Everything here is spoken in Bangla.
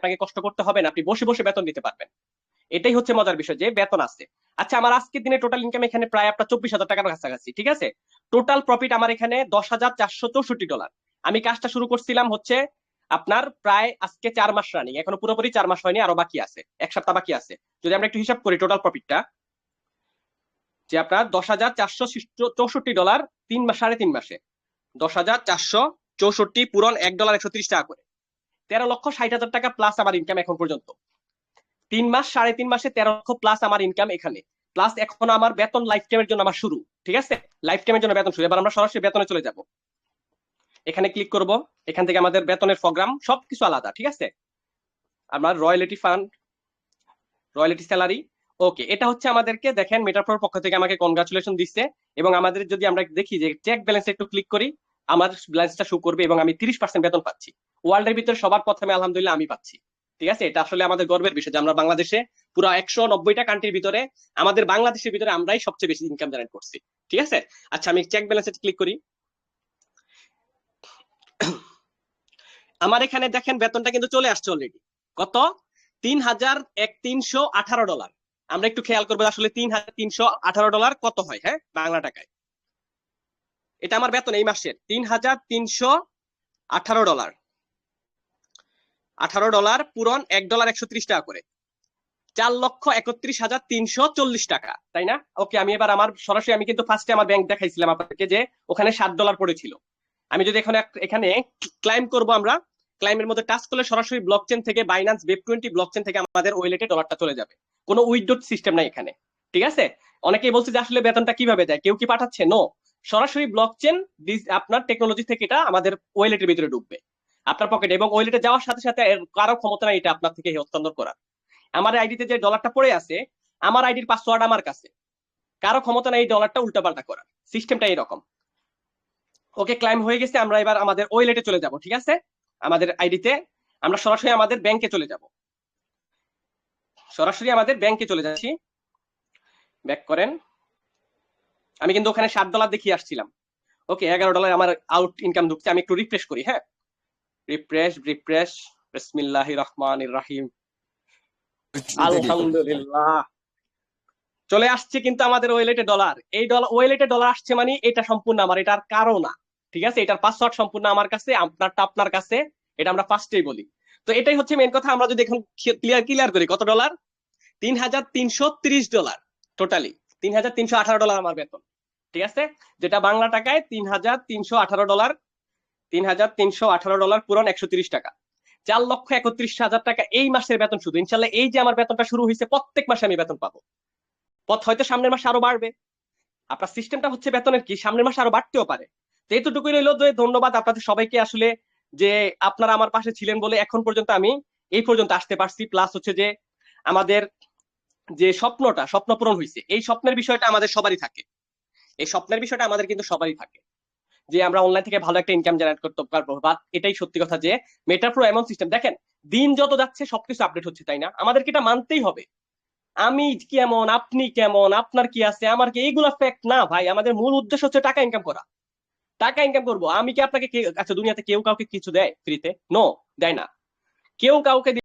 আপনাকে কষ্ট করতে হবে না, আপনি বসে বসে বেতন দিতে পারবেন। এটাই হচ্ছে মজার বিষয় যে বেতন আছে। আচ্ছা আমার আজকের দিনে টোটাল ইনকাম এখানে প্রায় আপনার চব্বিশ হাজার টাকার কাছাকাছি, ঠিক আছে? টোটাল প্রফিট আমার এখানে দশ হাজার চারশো চৌষট্টি ডলার আমি কাজটা শুরু করছিলাম হচ্ছে আপনার প্রায় আজকে চার মাস রানিং এখনও পুরোপুরি চার মাস হয়নি, আরও বাকি আছে, এক সপ্তাহ বাকি আছে। যদি আমরা একটু হিসাব করি টোটাল প্রফিটটা যে আপনার দশ হাজার চারশো চৌষট্টি ডলার তিন মাস সাড়ে তিন মাসে। দশ হাজার চারশো চৌষট্টি পূরণ এক ডলার একশো ত্রিশ টাকা করে। তেরো লক্ষ ষাট হাজার টাকা প্লাস আমার ইনকাম এখন পর্যন্ত। তিন মাস, সাড়ে তিন মাসে তেরো লক্ষ প্লাস আমার ইনকাম এখানে। প্লাস এখন আমার বেতন লাইফ টাইমের জন্য আমার শুরু, ঠিক আছে? লাইফ টাইমের জন্য বেতন শুরু। এবার আমরা সরাসরি বেতনে চলে যাব। এখানে ক্লিক করব। এখান থেকে আমাদের বেতনের প্রোগ্রাম সবকিছু আলাদা, ঠিক আছে? আমার royalty fund royalty salary okay এটা হচ্ছে আমাদেরকে, দেখেন মেটাফোর পক্ষ থেকে আমাকে কনগ্রাচুলেশন দিচ্ছে। এবং আমাদের যদি আমরা দেখি যে চেক ব্যালেন্স একটু ক্লিক করি আমার ব্যালেন্সটা শো করবে এবং আমি তিরিশ পার্সেন্ট বেতন পাচ্ছি। ওয়ার্ল্ডের ভিতরে সবার প্রথমে আলহামদুলিল্লাহ আমি পাচ্ছি। ঠিক আছে? এটা আসলে আমাদের গর্বের বিষয় যে আমরা বাংলাদেশে পুরো একশো নব্বইটা কান্ট্রির ভিতরে, আমাদের বাংলাদেশের ভিতরে আমরাই সবচেয়ে বেশি ইনকাম জেনারেট করছি। ঠিক আছে? আচ্ছা আমি চেক ব্যালেন্সে ক্লিক করি। আমার এখানে দেখেন বেতনটা কিন্তু চলে আসছে অলরেডি কত? তিন হাজার এক তিনশো আঠারো ডলার। আমরা একটু খেয়াল করব আসলে তিন হাজার তিনশো আঠারো ডলার কত হয় হ্যাঁ? বাংলা টাকায়। এটা আমার বেতন এই মাসের। তিন হাজার তিনশো আঠারো ডলার। আঠারো ডলার পূরণ এক ডলার একশো ত্রিশ টাকা করে। চার লক্ষ একত্রিশ হাজার তিনশো চল্লিশ টাকা, তাই না? ওকে, আমি এবার আমার সরাসরি আমি কিন্তু ফার্স্টে আমার ব্যাংক দেখাইছিলাম আপনাদেরকে যে ওখানে ষাট ডলার পড়েছিল। আমি যদি এখানে এখানে ক্লাইম করব আমরা ক্লাইমের মধ্যে টাচ করলে সরাসরি ব্লক চেন থেকে Binance web twenty block chain থেকে আমাদের ওয়েলেটে ডলারটা চলে যাবে। কোনো উইথড্রট সিস্টেম নাই এখানে, ঠিক আছে? অনেকেই বলছে যে আসলে বেতনটা কীভাবে যায় কেউ কি পাঠাচ্ছে? নো সরাসরি ব্লক চেন আপনার টেকনোলজি থেকে এটা আমাদের ওয়েলেটের ভিতরে ঢুকবে। আপনার পকেটে এবং ওয়েলেটে যাওয়ার সাথে সাথে কারও ক্ষমতা নাই এটা আপনার থেকে হস্তান্তর করার। আমার আইডিতে যে ডলারটা পড়ে আছে, আমার আইডির পাসওয়ার্ড আমার কাছে। কারও ক্ষমতা নাই এই ডলারটা উল্টাপাল্টা করার। সিস্টেমটা এরকম ওকে ক্লাইম হয়ে গেছে। আমরা এবার আমাদের ওয়েলেটে চলে যাব, ঠিক আছে? আমাদের আইডিতে আমরা সরাসরি আমাদের ব্যাংকে চলে যাব। সরাসরি আমাদের ব্যাংকে চলে যাচ্ছি। ব্যাক করেন। আমি কিন্তু ওখানে সাত ডলার দেখিয়ে আসছিলাম। ওকে এগারো ডলার আমার আউট ইনকাম ঢুকছে আমি একটু রিফ্রেশ করি হ্যাঁ? রিফ্রেশ রিফ্রেশ বিসমিল্লাহ রহমান রাহিম। আলহামদুলিল্লাহ। চলে আসছে কিন্তু আমাদের ওয়েলেটে ডলার এই ডলার ওয়েলেটে ডলার আসছে মানে এটা সম্পূর্ণ আমার এটার কারও না। ঠিক আছে? এটার পাসওয়ার্ড সম্পূর্ণ আমার কাছে আপনারটা আপনার কাছে এটা আমরা ফার্স্টেই বলি। তো এটাই হচ্ছে মেন কথা আমরা যদি এখন ক্লিয়ার ক্লিয়ার করি কত ডলার তিন হাজার তিনশো ত্রিশ ডলার টোটালি তিন হাজার তিনশো আঠারো ডলার আমার বেতন। ঠিক আছে? যেটা বাংলা টাকায় তিন হাজার তিনশো আঠারো ডলার তিন হাজার তিনশো আঠারো ডলার পুরন একশো তিরিশ টাকা। চার লক্ষ একত্রিশ হাজার টাকা এই মাসের বেতন শুধু। ইনশাল্লাহ এই যে আমার বেতনটা শুরু হয়েছে, প্রত্যেক মাসে আমি বেতন পাবো। পথ হয়তো সামনের মাসে আরও বাড়বে। আপনার সিস্টেমটা হচ্ছে বেতনের কি? সামনের মাসে আরও বাড়তেও পারে। তো এইটুকুই রইল ধন্যবাদ আপনাদের সবাইকে আসলে যে আপনারা আমার পাশে ছিলেন বলে এখন পর্যন্ত আমি এই পর্যন্ত আসতে পারছি। প্লাস হচ্ছে যে আমাদের যে স্বপ্নটা, স্বপ্ন পূরণ হয়েছে। এই স্বপ্নের বিষয়টা আমাদের সবারই থাকে। এই স্বপ্নের বিষয়টা আমাদের কিন্তু সবারই থাকে। যে আমরা অনলাইন থেকে ভালো একটা ইনকাম জেনারেট করতে পারব বা এটাই সত্যি কথা যে মেটাপ্রো এমন সিস্টেম দেখেন, দিন যত যাচ্ছে সবকিছু আপডেট হচ্ছে, তাই না? আমাদেরকে এটা মানতেই হবে। আমি কেমন, আপনি কেমন, আপনার কি আছে, আমার কি এইগুলা ফ্যাক্ট না ভাই, আমাদের মূল উদ্দেশ্য হচ্ছে টাকা ইনকাম করা। টাকা ইনকাম করব। আমি কি আপনাকে আচ্ছা দুনিয়াতে কেউ কাউকে কিছু দেয় ফ্রিতে নো দেয় না। কেউ কাউকে